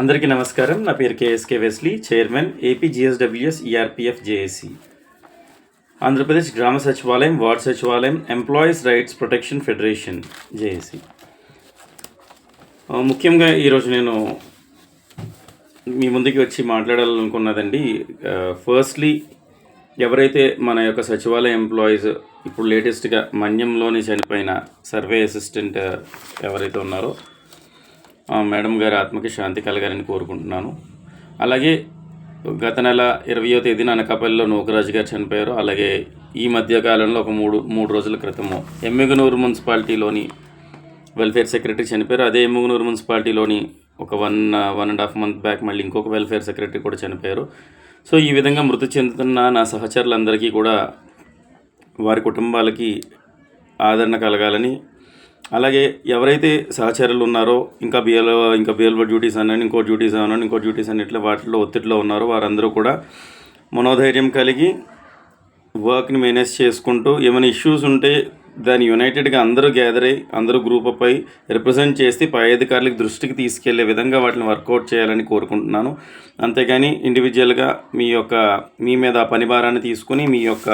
అందరికీ నమస్కారం. నా పేరు K S K Wesley chairman A P G S W S E R P F J A C. Andhra Pradesh గ్రామ సచివాలయం ward సచివాలయం employees rights protection federation J A C. ముఖ్యంగా ఈరోజు నేను మీ ముందుకి వచ్చి మాట్లాడాలనుకున్నదండి ఫస్ట్లీ ఎవరైతే మన యొక్క సచివాలయ ఎంప్లాయీస్ ఇప్పుడు లేటెస్ట్గా మన్యంలోని చనిపోయిన సర్వే అసిస్టెంట్ ఎవరైతే ఉన్నారో మేడం గారి ఆత్మకి శాంతి కలగాలని కోరుకుంటున్నాను. అలాగే గత నెల ఇరవయో తేదీన అనకాపల్లిలో నూకరాజు గారు చనిపోయారు. అలాగే ఈ మధ్య కాలంలో ఒక మూడు మూడు రోజుల క్రితము ఎమ్మిగనూరు మున్సిపాలిటీలోని వెల్ఫేర్ సెక్రటరీ చనిపోయారు. అదే ఎమ్మిగనూరు మున్సిపాలిటీలోని ఒక one one and half month back మళ్ళీ ఇంకొక వెల్ఫేర్ సెక్రటరీ కూడా చనిపోయారు. సో ఈ విధంగా మృతి చెందుతున్న నా సహచరులందరికీ కూడా వారి కుటుంబాలకి ఆదరణ కలగాలని అలాగే ఎవరైతే సహచరులు ఉన్నారో ఇంకా బిఎల్ ఇంకా బిఎల్ఓ డ్యూటీస్ అనండి ఇంకో డ్యూటీస్ అనండి ఇంకో డ్యూటీస్ అన్నిట్లో వాటిలో ఒత్తిడిలో ఉన్నారో వారందరూ కూడా మనోధైర్యం కలిగి వర్క్ని మేనేజ్ చేసుకుంటూ ఏమైనా ఇష్యూస్ ఉంటే దాన్ని యునైటెడ్గా అందరూ గ్యాదర్ అయ్యి అందరూ గ్రూప్ అప్ అయి రిప్రజెంట్ చేసి పై అధికారులకు దృష్టికి తీసుకెళ్ళే విధంగా వాటిని వర్కౌట్ చేయాలని కోరుకుంటున్నాను. అంతేగాని ఇండివిజువల్గా మీ యొక్క మీ మీద ఆ పని భారాన్ని తీసుకుని మీ యొక్క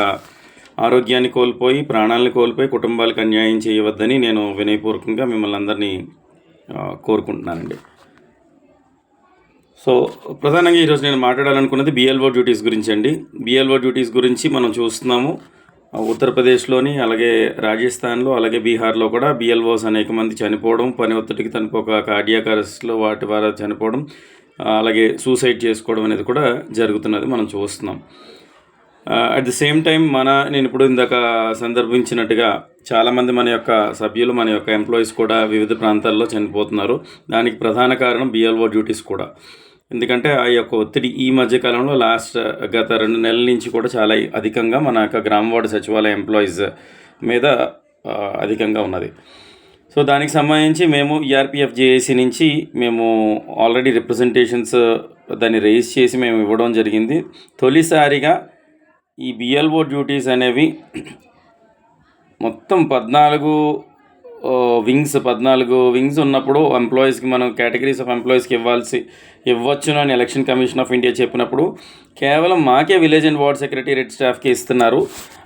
ఆరోగ్యాన్ని కోల్పోయి ప్రాణాలను కోల్పోయి కుటుంబాలకు అన్యాయం చేయవద్దని నేను వినయపూర్వకంగా మిమ్మల్ని అందరినీ కోరుకుంటున్నానండి. సో ప్రధానంగా ఈరోజు నేను మాట్లాడాలనుకున్నది బిఎల్ఓ డ్యూటీస్ గురించి అండి. బిఎల్ఓ డ్యూటీస్ గురించి మనం చూస్తున్నాము. ఉత్తరప్రదేశ్లోని అలాగే రాజస్థాన్లో అలాగే బీహార్లో కూడా బిఎల్ఓస్ అనేక మంది చనిపోవడం పని ఒత్తిడికి తనకు ఒక కార్డియాక్ అరెస్ట్లో వాటి ద్వారా చనిపోవడం అలాగే సూసైడ్ చేసుకోవడం అనేది కూడా జరుగుతున్నది మనం చూస్తున్నాం. అట్ ది సేమ్ టైం మన నేను ఇప్పుడు ఇందాక సందర్భించినట్టుగా చాలామంది మన యొక్క సభ్యులు మన యొక్క ఎంప్లాయీస్ కూడా వివిధ ప్రాంతాల్లో చనిపోతున్నారు. దానికి ప్రధాన కారణం బిఎల్ఓ డ్యూటీస్ కూడా. ఎందుకంటే ఆ యొక్క ఒత్తిడి ఈ మధ్య కాలంలో లాస్ట్ గత రెండు నెలల నుంచి కూడా చాలా అధికంగా మన యొక్క గ్రామ వార్డు సచివాలయ ఎంప్లాయీస్ మీద అధికంగా ఉన్నది. సో దానికి సంబంధించి మేము ఈఆర్పిఎఫ్ జేఏసీ నుంచి మేము ఆల్రెడీ రిప్రజెంటేషన్స్ దాన్ని రేజ్ చేసి మేము ఇవ్వడం జరిగింది. తొలిసారిగా ఈ బిఎల్ఓ డ్యూటీస్ అనేవి మొత్తం పద్నాలుగు వింగ్స్ పద్నాలుగు వింగ్స్ ఉన్నప్పుడు ఎంప్లాయీస్కి మనం కేటగిరీస్ ఆఫ్ ఎంప్లాయీస్కి ఇవ్వాల్సి ఇవ్వచ్చును అని ఎలక్షన్ కమిషన్ ఆఫ్ ఇండియా చెప్పినప్పుడు కేవలం మాకే విలేజ్ అండ్ వార్డ్ సెక్రటేరియట్ స్టాఫ్కి ఇస్తున్నారు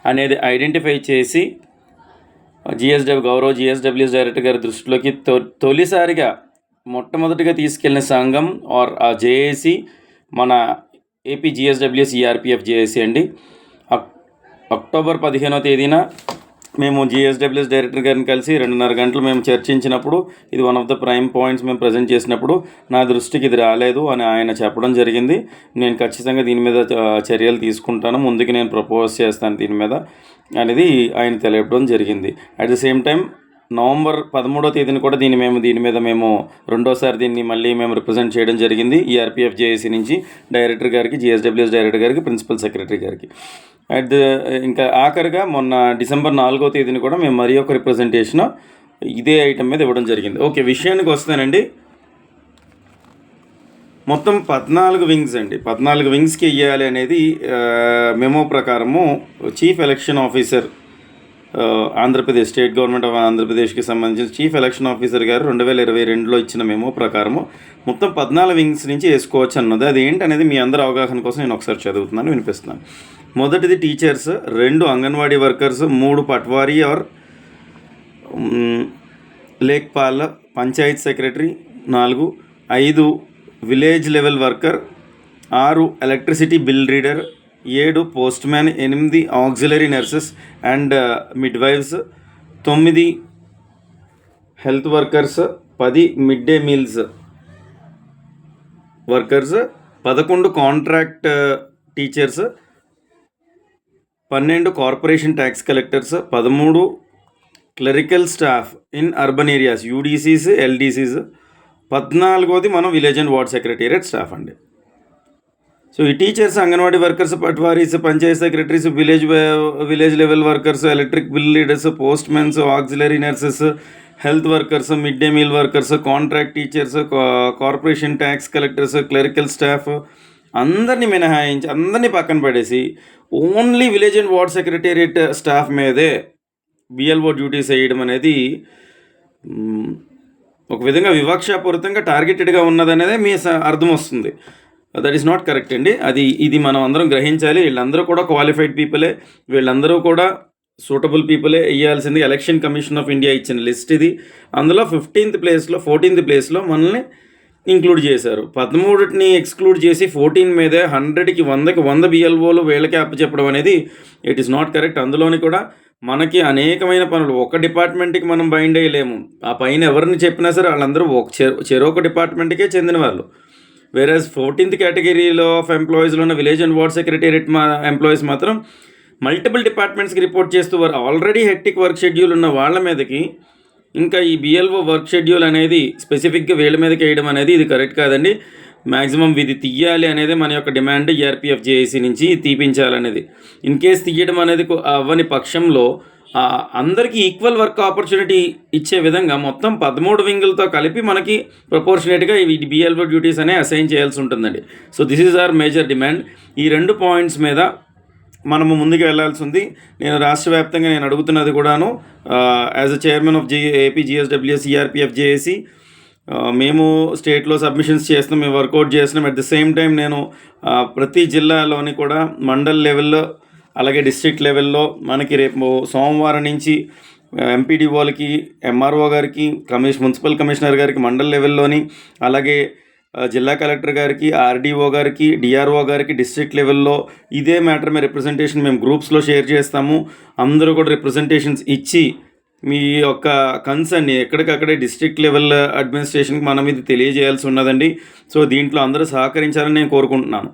అనేది ఐడెంటిఫై చేసి జిఎస్డబ్ల్యూ గౌరవ జిఎస్డబ్ల్యూఎస్ డైరెక్టర్ గారి దృష్టిలోకి తొ తొలిసారిగా మొట్టమొదటిగా తీసుకెళ్ళిన సంఘం ఆర్ ఆ జేఏసీ మన ఏపీ జిఎస్డబ్ల్యూఎస్ ఈఆర్పిఎఫ్ జేఏసీ అండి. అక్టోబర్ పదిహేనో తేదీన మేము జిఎస్డబ్ల్యూఎస్ డైరెక్టర్ గారిని కలిసి రెండున్నర గంటలు మేము చర్చించినప్పుడు ఇది one of the prime points మేము ప్రజెంట్ చేసినప్పుడు నా దృష్టికి ఇది రాలేదు అని ఆయన చెప్పడం జరిగింది. నేను ఖచ్చితంగా దీని మీద చర్యలు తీసుకుంటాను. ముందుకు నేను ప్రపోజ్ చేస్తాను దీని మీద అనేది ఆయన తెలియడం జరిగింది. At the same time November పదమూడో తేదీన కూడా దీన్ని మేము దీని మీద మేము రెండోసారి దీన్ని మళ్ళీ మేము రిప్రజెంట్ చేయడం జరిగింది. ఈఆర్పిఎఫ్ జేఏసీ నుంచి డైరెక్టర్ గారికి జిఎస్డబ్ల్యూఎస్ డైరెక్టర్ గారికి ప్రిన్సిపల్ సెక్రటరీ గారికి. అట్ ద ఇంకా ఆఖరిగా మొన్న డిసెంబర్ నాలుగో తేదీని కూడా మేము మరి ఒక రిప్రజెంటేషన్ ఇదే ఐటమ్ మీద ఇవ్వడం జరిగింది. ఓకే విషయానికి వస్తానండి. మొత్తం పద్నాలుగు వింగ్స్ అండి. పద్నాలుగు వింగ్స్కి ఇవ్వాలి అనేది మెమో ప్రకారము chief election officer Andhra Pradesh state government of ఆంధ్రప్రదేశ్కి సంబంధించిన చీఫ్ ఎలక్షన్ ఆఫీసర్ గారు రెండు వేల ఇరవై రెండులో ఇచ్చిన మెమో ప్రకారము మొత్తం పద్నాలుగు వింగ్స్ నుంచి వేసుకోవచ్చు అన్నది. అది ఏంటనేది మీ అందరి అవగాహన కోసం నేను ఒకసారి చదువుతున్నాను వినిపిస్తున్నాను. మొదటిది టీచర్స్ రెండు అంగన్వాడీ వర్కర్స్ మూడు పట్వారీ ఆర్ లేక్పాల్ పంచాయత్ సెక్రటరీ నాలుగు ఐదు విలేజ్ లెవెల్ వర్కర్ ఆరు ఎలక్ట్రిసిటీ బిల్ రీడర్ ఏడు పోస్ట్ మ్యాన్ ఎనిమిది auxiliary nurses and midwives తొమ్మిది హెల్త్ వర్కర్స్ పది మిడ్ డే మీల్స్ వర్కర్స్ పదకొండు కాంట్రాక్ట్ టీచర్స్ పన్నెండు కార్పొరేషన్ ట్యాక్స్ కలెక్టర్స్ పదమూడు clerical staff in urban areas UDCs LDCs పద్నాలుగోది మనం village and ward secretariat staff అండి. So ఈ teachers anganwadi workers patwaris panchayat secretaries village village level workers electric bill leaders post mens auxiliary nurses health workers midday meal workers contract teachers corporation tax collectors clerical staff అందరినీ మినహాయించి అందరినీ పక్కన పడేసి only village and ward secretariat staff మీదే BLO duties వేయడం అనేది ఒక విధంగా వివక్షాపూరితంగా టార్గెటెడ్గా ఉన్నదనేదే మీ స- అర్థం వస్తుంది. దట్ ఈస్ నాట్ కరెక్ట్ అండి. అది ఇది మనం అందరం గ్రహించాలి. వీళ్ళందరూ కూడా క్వాలిఫైడ్ పీపులే వీళ్ళందరూ కూడా సూటబుల్ పీపులే వేయాల్సింది ఎలక్షన్ కమిషన్ ఆఫ్ ఇండియా ఇచ్చిన లిస్ట్ ఇది. అందులో ఫిఫ్టీన్త్ ప్లేస్లో ఫోర్టీన్త్ ప్లేస్లో మనల్ని ఇంక్లూడ్ చేశారు. పదమూడుని ఎక్స్క్లూడ్ చేసి ఫోర్టీన్ మీదే హండ్రెడ్కి వందకి వంద బిఎల్ఓలు వీళ్ళకి అప్పచెప్పడం అనేది ఇట్ ఈస్ నాట్ కరెక్ట్. అందులోని కూడా మనకి అనేకమైన పనులు ఒక డిపార్ట్మెంట్కి మనం బైండ్ అయ్యలేము. ఆ పైన ఎవరిని చెప్పినా సరే వాళ్ళందరూ ఒక చెరో చెరొక డిపార్ట్మెంట్కే చెందిన వాళ్ళు. వేరేస్ ఫోర్టీన్త్ కేటగిరీలో ఆఫ్ ఎంప్లాయీస్లో ఉన్న విలేజ్ అండ్ వార్డ్ సెక్రటేరియట్ మా ఎంప్లాయీస్ మాత్రం మల్టిపుల్ డిపార్ట్మెంట్స్కి రిపోర్ట్ చేస్తూ వారు ఆల్రెడీ హెక్టిక్ వర్క్ షెడ్యూల్ ఉన్న వాళ్ళ మీదకి ఇంకా ఈ బిఎల్ఓ వర్క్ షెడ్యూల్ అనేది స్పెసిఫిక్గా వీళ్ళ మీదకి వేయడం అనేది ఇది కరెక్ట్ కాదండి. మ్యాక్సిమం ఇది తీయాలి అనేది మన యొక్క డిమాండ్ ఈఆర్పిఎఫ్ జేఏసీ నుంచి తీపించాలనేది. ఇన్ కేస్ తీయడం అనేది అవ్వని పక్షంలో అందరికీ ఈక్వల్ వర్క్ ఆపర్చునిటీ ఇచ్చే విధంగా మొత్తం పదమూడు వింగులతో కలిపి మనకి ప్రపోర్షనేట్గా ఈ బిఎల్ఓ డ్యూటీస్ అనే అసైన్ చేయాల్సి ఉంటుందండి. So this is our major demand ఈ రెండు పాయింట్స్ మీద మనము ముందుకు వెళ్ళాల్సి ఉంది. నేను రాష్ట్ర వ్యాప్తంగా నేను అడుగుతున్నది కూడాను as a chairman of G AP GSWS ERPF JAC మేము స్టేట్లో సబ్మిషన్స్ చేస్తున్నాం మేము వర్కౌట్ చేస్తున్నాం. అట్ ద సేమ్ టైం నేను ప్రతి జిల్లాలోని కూడా మండల్ లెవెల్లో అలాగే డిస్ట్రిక్ట్ లెవెల్లో మనకి రేపు సోమవారం నుంచి ఎంపీడీఓలకి ఎంఆర్ఓ గారికి కమిషన్ మున్సిపల్ కమిషనర్ గారికి మండల్ లెవెల్లోని అలాగే జిల్లా కలెక్టర్ గారికి ఆర్డీఓ గారికి డిఆర్ఓ గారికి డిస్ట్రిక్ట్ లెవెల్లో ఇదే మ్యాటర్ మీ రిప్రజెంటేషన్ మేము గ్రూప్స్లో షేర్ చేస్తాము. అందరూ కూడా రిప్రజెంటేషన్స్ ఇచ్చి మీ యొక్క కన్సర్న్ ఎక్కడికక్కడే డిస్ట్రిక్ట్ లెవెల్ అడ్మినిస్ట్రేషన్కి మనం ఇది తెలియజేయాల్సి ఉన్నదండి. సో దీంట్లో అందరూ సహకరించాలని నేను కోరుకుంటున్నాను.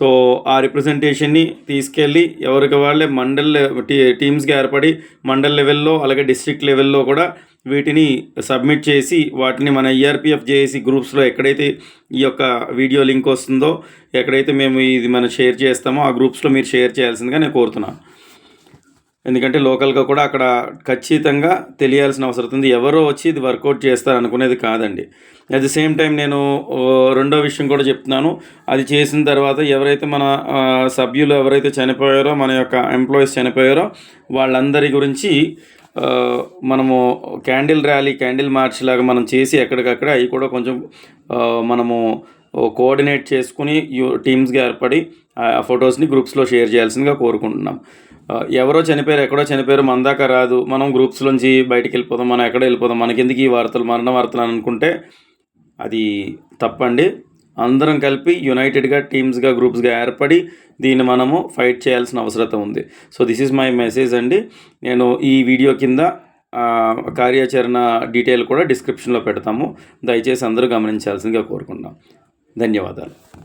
సో ఆ రిప్రజెంటేషన్ని తీసుకెళ్ళి ఎవరికి వాళ్ళే మండల్ టీ టీమ్స్గా ఏర్పడి మండల్ లెవెల్లో అలాగే డిస్ట్రిక్ట్ లెవెల్లో కూడా వీటిని సబ్మిట్ చేసి వాటిని మన ఈఆర్పిఎఫ్ జేఏసీ గ్రూప్స్లో ఎక్కడైతే ఈ యొక్క వీడియో లింక్ వస్తుందో ఎక్కడైతే మేము ఇది మనం షేర్ చేస్తామో ఆ గ్రూప్స్లో మీరు షేర్ చేయాల్సిందిగా నేను కోరుతున్నాను. ఎందుకంటే లోకల్గా కూడా అక్కడ ఖచ్చితంగా తెలియాల్సిన అవసరం ఉంది. ఎవరో వచ్చి ఇది వర్కౌట్ చేస్తారు అనుకునేది కాదండి. అట్ ది సేమ్ టైం నేను రెండో విషయం కూడా చెప్తున్నాను. అది చేసిన తర్వాత ఎవరైతే మన సభ్యులు ఎవరైతే చనిపోయారో మన యొక్క ఎంప్లాయీస్ చనిపోయారో వాళ్ళందరి గురించి మనము క్యాండిల్ ర్యాలీ క్యాండిల్ మార్చ్ లాగా మనం చేసి ఎక్కడికక్కడ అవి కూడా కొంచెం మనము కోఆర్డినేట్ చేసుకుని యూ టీమ్స్గా ఏర్పడి ఆ ఫొటోస్ని గ్రూప్స్లో షేర్ చేయాల్సిందిగా కోరుకుంటున్నాం. ఎవరో చనిపోయారు ఎక్కడో చనిపోయారు మన దాకా రాదు. మనం గ్రూప్స్లోంచి బయటికి వెళ్ళిపోదాం మనం ఎక్కడ వెళ్ళిపోదాం. మనకెందుకు ఈ వార్తలు మరణ వార్తలు అని అనుకుంటే అది తప్పండి. అందరం కలిపి యునైటెడ్గా టీమ్స్గా గ్రూప్స్గా ఏర్పడి దీన్ని మనము ఫైట్ చేయాల్సిన అవసరత ఉంది. So this is my message అండి. నేను ఈ వీడియో కింద కార్యాచరణ డీటెయిల్ కూడా డిస్క్రిప్షన్లో పెడతాము. దయచేసి అందరూ గమనించాల్సిందిగా కోరుకుందాం. ధన్యవాదాలు.